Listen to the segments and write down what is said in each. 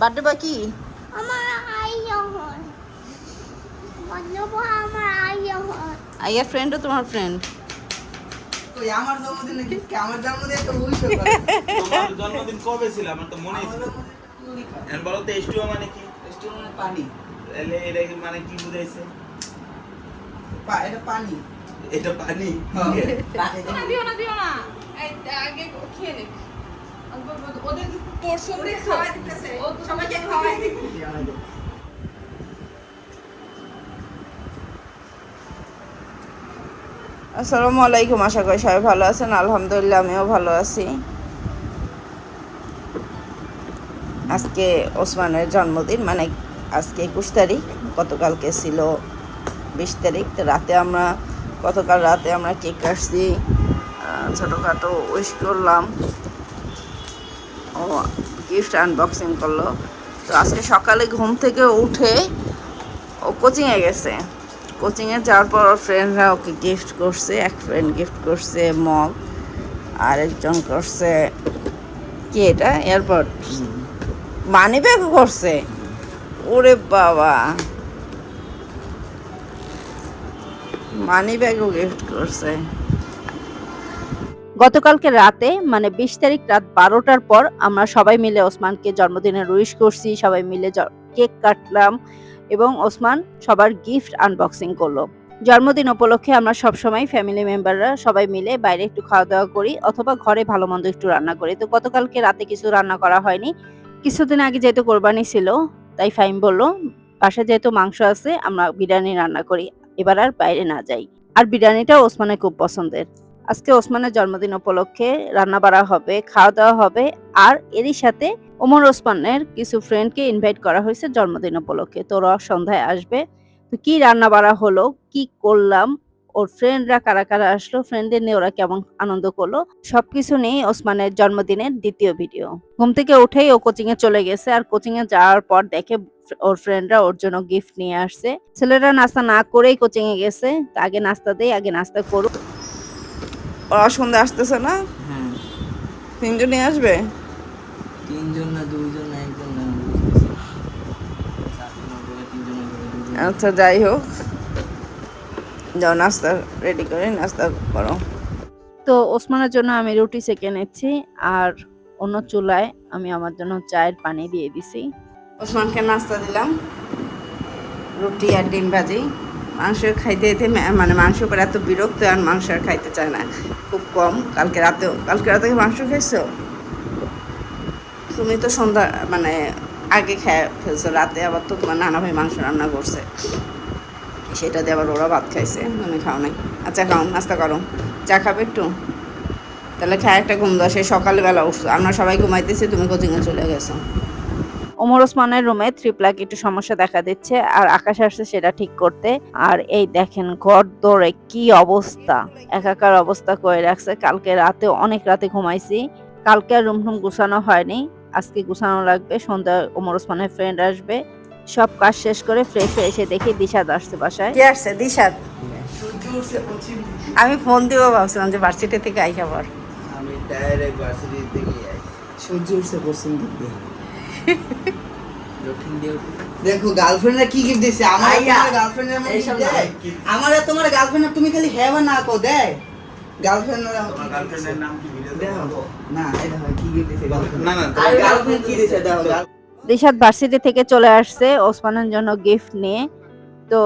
Birthday বা কি আমার আইয়ার ফ্রেন্ডও তোমার ফ্রেন্ড আমার জন্মদিনে গিফট আমার জন্মদিনে তো উইশ করে তোমার জন্মদিন কবে ছিল? আমার তো মনেই ছিল এখন বলো তো মানে কি? রেস্টুরেন্টে পানি। তাহলে এটা কি মানে কি বুঝাইছে? এটা পানি। এটা পানি? হ্যাঁ। দিও না দিও না। আগে খেয়ে নে। ওদের পোর্শন দিয়ে খাওয়াই দিতেছে সবাইকে খাওয়াই দিতেছে আসসালামু আলাইকুম, আশা করি সবাই ভালো আছেন। আলহামদুলিল্লাহ, আমিও ভালো আছি। আজকে ওসমানের জন্মদিন মানে আজকে একুশ তারিখ, গতকালকে ছিল বিশ তারিখ। তো রাতে আমরা, গতকাল রাতে আমরা কেক কাটছি। ছোটোখাটো উইশ করলাম। ও গিফট আনবক্সিং করল। তো আজকে সকালে ঘুম থেকে উঠে ও কোচিংয়ে গেছে। কোচিংয়ে যাওয়ার পর ওর ফ্রেন্ডরা ওকে গিফট করছে, এক ফ্রেন্ড গিফট করছে মগ, আরেকজন করছে কি এটা? এয়ারপড মানি ব্যাগও করছে। ওরে বাবা। মানি ব্যাগও গিফট করছে। গতকালকে রাতে মানে বিশ তারিখ রাত বারোটার পর আমরা সবাই মিলে ওসমানকে জন্মদিনের উইশ করছি, সবাই মিলে কেক কাটলাম এবং ওসমান সবার গিফট আনবক্সিং করল। জন্মদিন উপলক্ষে আমরা সবসময় ফ্যামিলি মেম্বাররা সবাই মিলে বাইরে একটু খাওয়া দাওয়া করি অথবা ঘরে ভালো মন্দ একটু রান্না করি। তো গতকালকে রাতে কিছু রান্না করা হয়নি। কিছুদিন আগে যেহেতু কোরবানি ছিল, তাই ফাইম বলল, বাসায় যেহেতু মাংস আছে, আমরা বিরিয়ানি রান্না করি। এবার আর বাইরে না যাই। আর বিরিয়ানিটা ওসমানের খুব পছন্দের। আজকে ওসমানের জন্মদিন উপলক্ষে রান্না বাড়া হবে, খাওয়া দাওয়া হবে, আর এরই সাথে ওমর ওসমানের কিছু ফ্রেন্ডকে ইনভাইট করা হয়েছে জন্মদিন উপলক্ষে। তো ওরা সন্ধ্যায় আসবে। তো কি রান্না বাড়া হলো, কি করলাম, ওর ফ্রেন্ডরা কারা কারা আসলো ফ্রেন্ডদের নিয়ে ওরা কেমন আনন্দ করল, সবকিছু নিয়ে ওসমানের জন্মদিনের দ্বিতীয় ভিডিও ঘুম থেকে উঠেই ও কোচিং এ চলে গেছে, আর কোচিং এ যাওয়ার পর দেখে ওর ফ্রেন্ডরা ওর জন্য গিফট নিয়ে আসছে। ছেলেরা নাস্তা না করেই কোচিং এ গেছে আগে নাস্তা দেই, আগে নাস্তা করুক। ওরা সন্ধ্যা আসতেছে না? হ্যাঁ। তিনজনই আসবে? তিনজন না দুইজন না একজন না আচ্ছা যাই হোক। যাও নাস্তা রেডি করে নাস্তা করো। তো ওসমানের জন্য আমি রুটি সেকে নিচ্ছি আর অন্য চুলায় আমি আমার জন্য চায়ের পানি দিয়ে দিছি। ওসমানকে নাস্তা দিলাম। রুটি আর ডিম ভাজি। মাংস খাইতে যেতে মানে মাংস করে এত বিরক্ত, আর মাংস আর খাইতে চায় না। খুব কম। কালকে রাতেও কালকে রাতে মাংস খাইছো? তুমি তো সন্ধ্যা মানে আগে খেয়ে ফেলছো, রাতে আবার তো তোমার নানা ভাই মাংস রান্না করছে। সেটা দিয়ে আবার ওরা ভাত খাইছে, তুমি খাও নাই। আচ্ছা খাও, নাস্তা করো। চা খাবে একটু? তাহলে খায় একটা ঘুম দাও সেই সকালবেলা উঠছো। আমরা সবাই ঘুমাইতেছি, তুমি কোচিংয়ে চলে গেছো। ওমর ওসমানের রুমে থ্রি প্লাক একটু সমস্যা দেখা দিচ্ছে আর আকাশ আসছে সেটা ঠিক করতে। আর এই দেখেন ঘর দৌড়ে কি অবস্থা? একাকার অবস্থা করে রাখছে। কালকে রাতে অনেক রাতে ঘুমাইছি। কালকে আর রুম টুম গুছানো হয়নি। আজকে গুছানো লাগবে। সন্ধ্যায় ওমর ওসমানের ফ্রেন্ড আসবে। সব কাজ শেষ করে ফ্রেশ হয়ে এসে দেখি দিশাদ আসছে বাসায়। কে আসছে? দিশাদ। আমি ফোন দিব ভাবছিলাম যে ভার্সিটি থেকে আই খাবার। আমি ডাইরেক্ট ভার্সিটি থেকে আইছি। সূর্য উঠছে পশ্চিম দিক দিয়ে। দেখো গার্লফ্রেন্ডরা কি গিফট দিছে? আমার। গার্লফ্রেন্ডের মধ্যে এইসব দেয়? আমার আর তোমার গার্লফ্রেন্ড তুমি খালি হ্যাঁ বা না কো দেয় গার্লফ্রেন্ডরা গার্লফ্রেন্ডের নাম কি দেখো না এটা কি গিফট দিছে গার্লফ্রেন্ড না না গার্লফ্রেন্ড কি দিছে? দেখো দিশাদ ভার্সিটি থেকে চলে আসছে ওসমানের জন্য গিফট নিয়ে। তো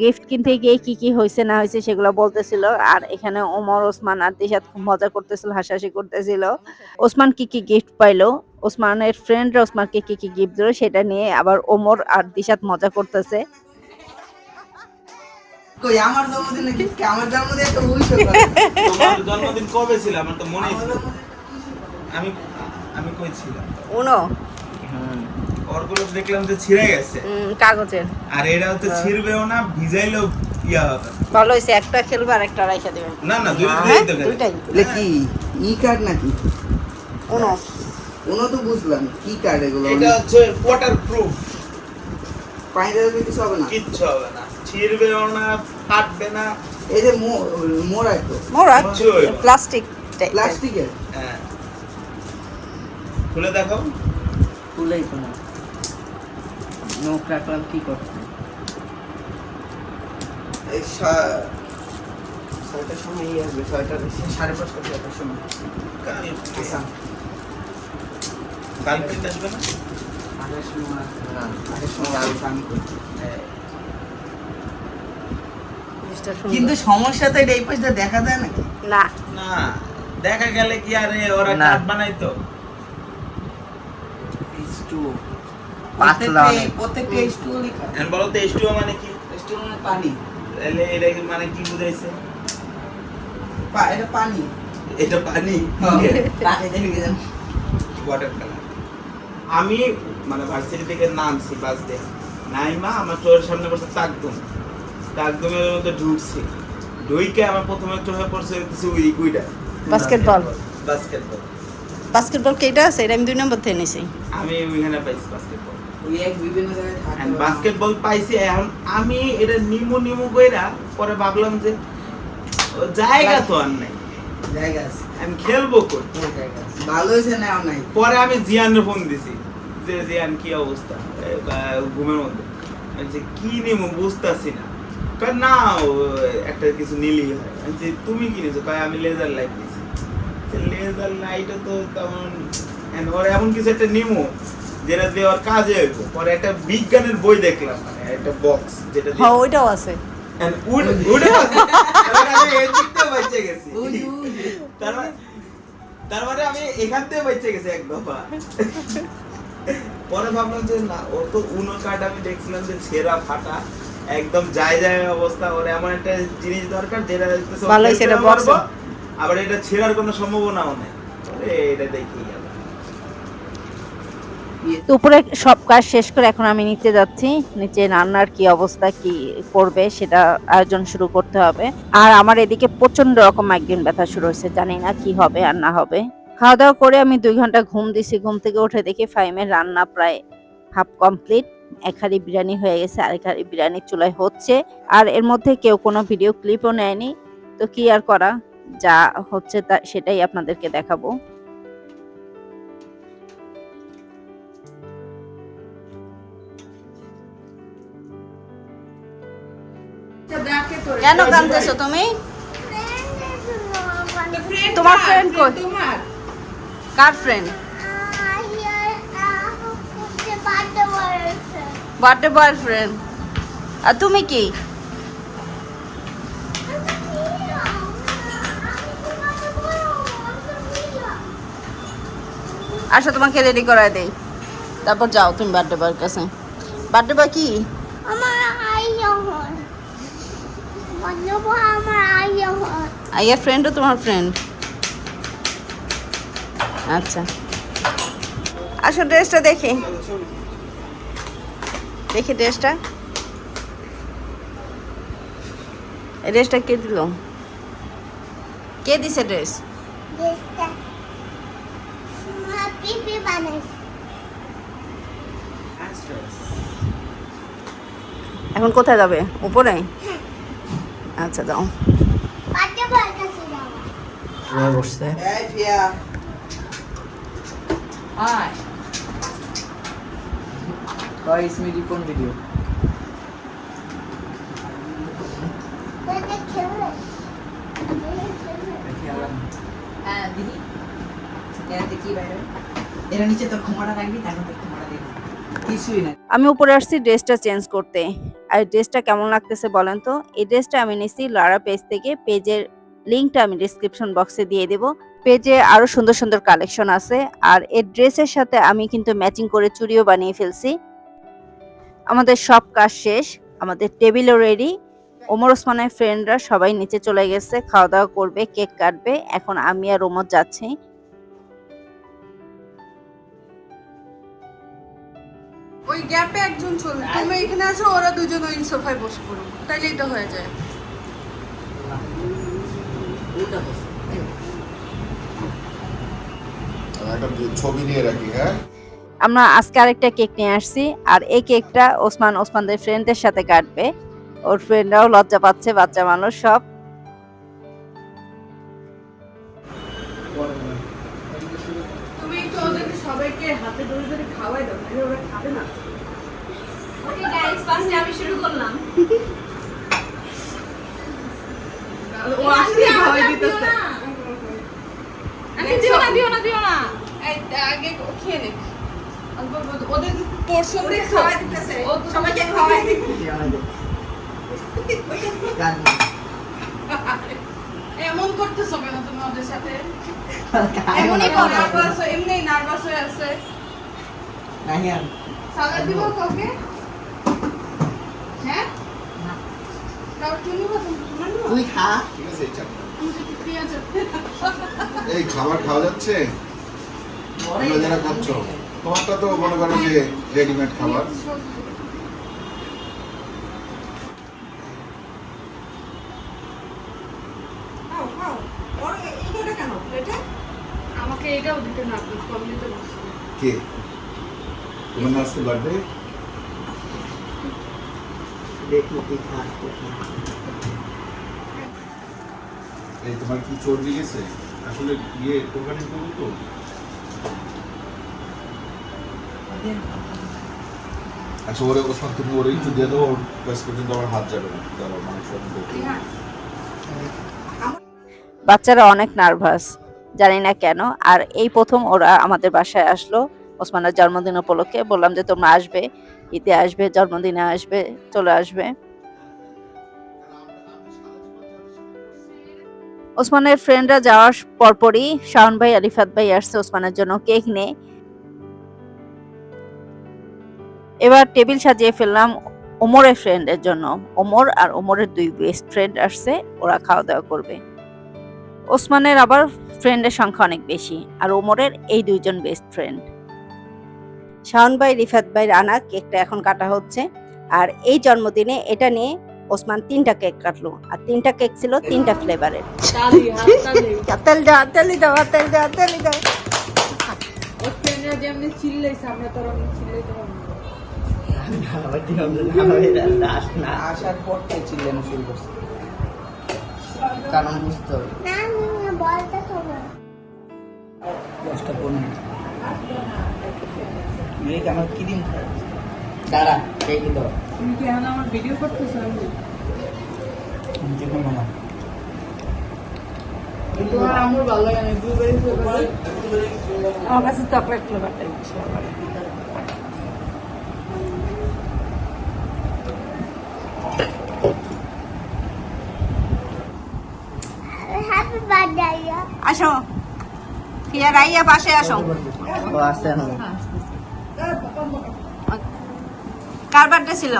গিফট কিনতে গিয়ে কি কি হয়েছে না হয়েছে সেগুলো বলতেছিল। আর এখানে ওমর ওসমান আর দিশাদ খুব মজা করতেছিল হাসাহাসি করতেছিল। ওসমান কি কি গিফট পাইলো? ওসমানের ফ্রেন্ডরা ওসমানকে কি কি গিফট দিল সেটা নিয়ে আবার ওমর আর দিশাত মজা করতেছে। কই আমার জন্মদিনে গিফট কি আমার জন্মদিনে তো উইশ তোমার জন্মদিন কবে ছিল? আমার তো মনেই ছিল আমি আমি কই ছিলাম? উনো। ওরগুলো দেখলাম যে ছিঁড়ে গেছে। কাগজের। আর এরাও তো ছিঁড়বেও না ভিজাইলেও ইয়া হবে ভালো হয়েছে একটা খেলবে আর একটা রাইখা দেবেন না না হ্যাঁ? দুইটাই। ই কার্ড নাকি? উনো। কোনো তো বুঝলাম কি কার্ড এগুলো এটা হচ্ছে ওয়াটার প্রুফ পানি দিলে কিছু হবে না? কিচ্ছু হবে না। ছিঁড়বেও না ফাটবে না। এই যে মোড়া তো হইব প্লাস্টিক প্লাস্টিকের? হ্যাঁ। খুলে দেখো। খুলেই তো না। নখ রাখলাম কি করতে? এই ছয়টার সময় ইয়ে আসবে ছয়টার সাড়ে পাঁচটা ছয়টার সময়। আচ্ছা আসবে না? কিন্তু সমস্যা তো এই পাশটা দেখা যায় নাকি? না। না দেখা গেলে কি আরে ওরা না। কার্ড বানাইতো পাতলা প্রত্যেকটা স্টুল এখন বলো তো এসটিও মানে কি? স্টুল মানে পানি। তাহলে এটা মানে কি বুঝাইছে? এটা পানি। এটা পানি। ওয়াটার কালার আমি মানে ভার্সিটি থেকে নামছি বাস দিয়ে। নাইমা আমার চোখের সামনে বসে তাকদম। তাকদমের মধ্যে ঢুকছি। ঢুইকে আমার প্রথমে চোখে পড়ছে হচ্ছে ওই উইটা বাস্কেটবল বাস্কেটবল বাস্কেটবল কেটা আছে? এটা আমি দুই নম্বর থেকে নিছি। আমি ওইখানে পাইছি বাস্কেটবল বাস্কেটবল পাইছি। এখন আমি এটা নিমু নিমু কইরা পরে ভাবলাম যে জায়গা তো আর নাই। জায়গা আছে। আমি খেলব কই? ভালো হয়েছে না নাই? পরে আমি জিয়ানের ফোন দিছি। যে জিয়ান কি অবস্থা? ঘুমের মধ্যে। আমি বলছি, কি নিমু? বুঝতেছি না। কয় না একটা কিছু নিলি হয়। আমি বলছি, তুমি কি নিছো? কয় আমি লেজার লাইট নিছি। লেজার লাইটও তো তেমন ওর এমন কিছু একটা নিমু যেটা দিয়ে ওর কাজে হইব। পরে একটা বিজ্ঞানের বই দেখলাম মানে একটা বক্স যেটা হ্যাঁ ওইটাও আছে। উডে আছে। মানে আমি এর থেকে বেঁচে গেছি। তার মানে- আমি এখান থেকে বেঁচে গেছি এক দফা। পরে ভাবলাম যে না ওর তো উনো কার্ড আমি দেখছিলাম যে ছেঁড়া ফাটা। একদম যায় যায় অবস্থা ওর এমন একটা জিনিস দরকার যেটা ভালো আবার এটা ছেঁড়ার কোনো সম্ভাবনাও নেই। এটা দেখি তো উপরে সব কাজ শেষ করে এখন আমি নিচে যাচ্ছি। নিচে রান্নার কি অবস্থা, কি করবে সেটা আয়োজন শুরু করতে হবে। আর আমার এদিকে প্রচণ্ড রকম একদিন ব্যথা শুরু হয়েছে, জানি না কি হবে আর না হবে। খাওয়া দাওয়া করে আমি দুই ঘণ্টা ঘুম দিছি, ঘুম থেকে উঠে দেখি ফাইমের রান্না প্রায় হাফ কমপ্লিট এক হাঁড়ি বিরিয়ানি হয়ে গেছে, আরেক হাঁড়ি বিরিয়ানি চুলায় হচ্ছে। আর এর মধ্যে কেউ কোনো ভিডিও ক্লিপও নেয়নি। তো কি আর করা, যা হচ্ছে তা সেটাই আপনাদেরকে দেখাবো। কেন কাঁদতেছো তুমি? তোমার ফ্রেন্ড কই? কার ফ্রেন্ড বার্থডে বয়ফ্রেন্ড আর তুমি কি? আসো, তোমাকে রেডি করায় দেই। তারপর যাও, তুমি বার্থডে বয়ের কাছে। বার্থডে বয় কি? আমার আমার আইয়া হয় ফ্রেন্ডও তোমার ফ্রেন্ড আচ্ছা। আসো ড্রেসটা দেখি। দেখি ড্রেসটা ড্রেসটা কে দিল? কে দিছে ড্রেস এখন কোথায় যাবে? উপরে? আচ্ছা যাওয়া বসছে কোন ভিডিও আমি উপরে আসছি ড্রেসটা চেঞ্জ করতে। আর ড্রেসটা কেমন লাগতেছে বলেন তো? এই ড্রেসটা আমি নিছি লারা পেজ থেকে। পেজের লিঙ্কটা আমি ডিসক্রিপশন বক্সে দিয়ে দেবো। পেজে আরও সুন্দর সুন্দর কালেকশন আছে। আর এই ড্রেসের সাথে আমি কিন্তু ম্যাচিং করে চুড়িও বানিয়ে ফেলছি। আমাদের সব কাজ শেষ। আমাদের টেবিলও রেডি ওমর ওসমানের ফ্রেন্ডরা সবাই নিচে চলে গেছে। খাওয়া দাওয়া করবে কেক কাটবে। এখন আমি আর ওমর যাচ্ছি। ওই গ্যাপে একজন চলবে তুমি এখানে আসো ওরা দুজন ওই সোফায় বসে পড়ো তাইলে এটা হয়ে যায়। ছবি নিয়ে রাখি হ্যাঁ? আমরা আজকে আরেকটা কেক নিয়ে আসছি আর এই কেকটা ওসমান ওসমানদের ফ্রেন্ডদের সাথে কাটবে। ওর ফ্রেন্ডরাও লজ্জা পাচ্ছে বাচ্চা মানুষ সব। ফার্স্টে আমি শুরু করলাম। ও আসলে খাওয়াই দিতেছে। আমি দিও না দিও না দিও না। এই আগে খেয়ে নে অল্প অল্প ওদের খাওয়াই দিতেছে। সবাইকে খাওয়াই এমন করতেছো। কেন তুমি ওদের সাথে? এমনই করো। নার্ভাস এমনি নার্ভাস হয়ে আছে। রাহিয়ান সালাদ দিব কাউকে? হ্যাঁ? কাউ তুমি কথা মানো তুই খা। ঠিক আছে এই খাবার খাওয়া যাচ্ছে? তোমরা যারা করছ তোমারটা তো মনে করো যে রেডিমেড খাবার। আমাকে এটাও দিতে না আপনি কম দিতে কে? তোমার নার্সের বার্থডে দেখি এই তোমার কি চর্বি গেছে? আসলে ইয়ে কোরবানি করব তো। আচ্ছা ওরে ওসমান তুমি ওরে একটু দিয়ে দাও ব্যাস পর্যন্ত আমার হাত যাবে না। দাঁড়াও মাংস বাচ্চারা অনেক নার্ভাস জানি না কেন। আর এই প্রথম ওরা আমাদের বাসায় আসলো ওসমানের জন্মদিন উপলক্ষে। বললাম যে তোমরা আসবে ঈদে আসবে, জন্মদিনে আসবে, চলে আসবে। ওসমানের ফ্রেন্ডরা যাওয়ার পরপরই শাওন ভাই আরিফাত ভাই আসছে ওসমানের জন্য কেক নিয়ে। এবার টেবিল সাজিয়ে ফেললাম ওমরের ফ্রেন্ডের জন্য। ওমর আর ওমরের দুই বেস্ট ফ্রেন্ড আসছে, ওরা খাওয়া দাওয়া করবে। ওসমানের আবার ফ্রেন্ডের সংখ্যা অনেক বেশি, আর ওমরের এই দুইজন বেস্ট ফ্রেন্ড শাওন ভাই রিফাত ভাই রানা কেকটা এখন কাটা হচ্ছে। আর এই জন্মদিনে এটা নিয়ে ওসমান তিনটা কেক কাটলো। আর তিনটা কেক ছিল তিনটা ফ্লেভারের। কারণ বুঝতে হবে দশটা পনেরো। বিয়ে আমার কি দিন দাঁড়া কেক দাও তুমি কি এখন আমার ভিডিও করতেছো আমার ভালো লাগে না আমার কাছে চকলেট আসো। ফিয়া রাইয়া পাশে আসো। ও আসছে না কার বার্থডে ছিল?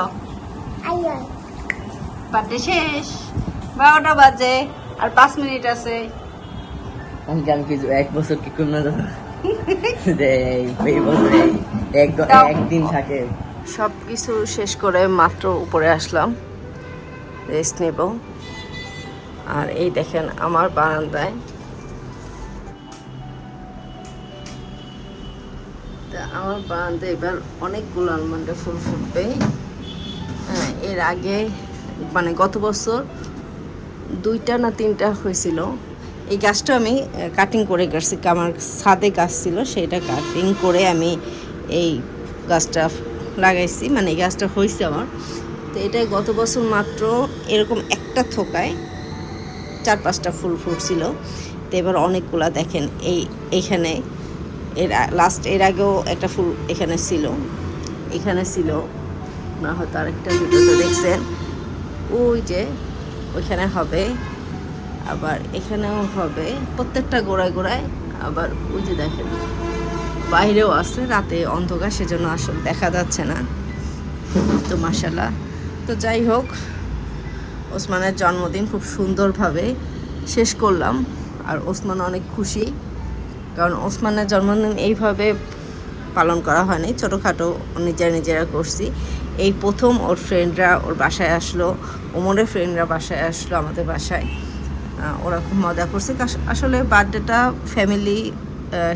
বার্থডে শেষ। বারোটা বাজে আর পাঁচ মিনিট আছে। আমি জানি এক বছর কি করুন না একদিন থাকে। সব কিছু শেষ করে মাত্র উপরে আসলাম। রেস্ট নেব। আর এই দেখেন আমার বারান্দায় আমার বারান্দায় এবার অনেকগুলো আলমন্ডে ফুল ফুটবে। হ্যাঁ এর আগে মানে গত বছর দুইটা না তিনটা হয়েছিল। এই গাছটা আমি কাটিং করে গেছি, আমার ছাদে গাছ ছিল, সেটা কাটিং করে আমি এই গাছটা লাগাইছি মানে এই গাছটা হয়েছে আমার। তো এটাই গত বছর মাত্র এরকম একটা থোকায় চার পাঁচটা ফুল ফুটছিল। তো এবার অনেকগুলা দেখেন, এই এইখানে এর লাস্ট এর আগেও একটা ফুল এখানে ছিল। এখানে ছিল। না হয়তো আরেকটা ভিডিওতে দেখছেন। ওই যে, ওইখানে হবে। আবার এখানেও হবে। প্রত্যেকটা গোড়ায় গোড়ায় আবার ওই যে দেখেন। বাইরেও আছে, রাতে অন্ধকার, সেজন্য আসল দেখা যাচ্ছে না। তো মাসাল্লাহ তো যাই হোক, ওসমানের জন্মদিন খুব সুন্দরভাবে শেষ করলাম। আর ওসমান অনেক খুশি। কারণ ওসমানের জন্মদিন এইভাবে পালন করা হয়নি, ছোটোখাটো নিজেরা নিজেরা করছি। এই প্রথম ওর ফ্রেন্ডরা ওর বাসায় আসলো, ওমরের ফ্রেন্ডরা বাসায় আসলো আমাদের বাসায়। ওরা খুব মজা করছে। আসলে বার্থডেটা ফ্যামিলি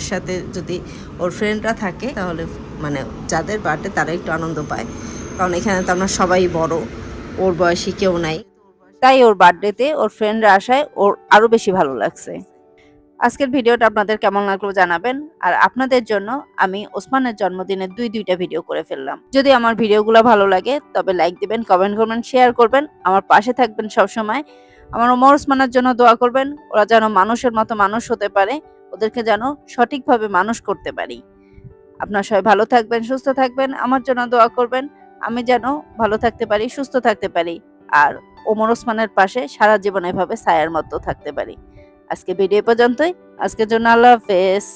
সাথে যদি ওর ফ্রেন্ডরা থাকে তাহলে মানে যাদের বার্থডে তারা একটু আনন্দ পায়। কারণ এখানে তো আমরা সবাই বড়, ওর বয়সী কেউ নাই। তাই ওর বার্থডেতে ওর ফ্রেন্ডরা আসায় ওর আরও বেশি ভালো লাগছে। আজকের ভিডিওটা আপনাদের কেমন লাগল জানাবেন, আর আপনাদের জন্য আমি ওসমানের জন্মদিনের দুই, দুইটা ভিডিও করে ফেললাম। যদি আমার ভিডিওগুলো ভালো লাগে, তবে লাইক দিবেন কমেন্ট করবেন শেয়ার করবেন, আমার পাশে থাকবেন সব সময় আমার ওমর ওসমানের জন্য দোয়া করবেন, ওরা যেন মানুষের মতো মানুষ হতে পারে, ওদেরকে যেন সঠিকভাবে মানুষ করতে পারি। আপনার সবাই ভালো থাকবেন, সুস্থ থাকবেন, আমার জন্য দোয়া করবেন, আমি যেন ভালো থাকতে পারি, সুস্থ থাকতে পারি, আর ওমর ওসমানের পাশে সারা জীবন এভাবে ছায়ার মতো থাকতে পারি। আজকে ভিডিও এ পর্যন্তই। আজকের জন্য আল্লাহ হাফেজ।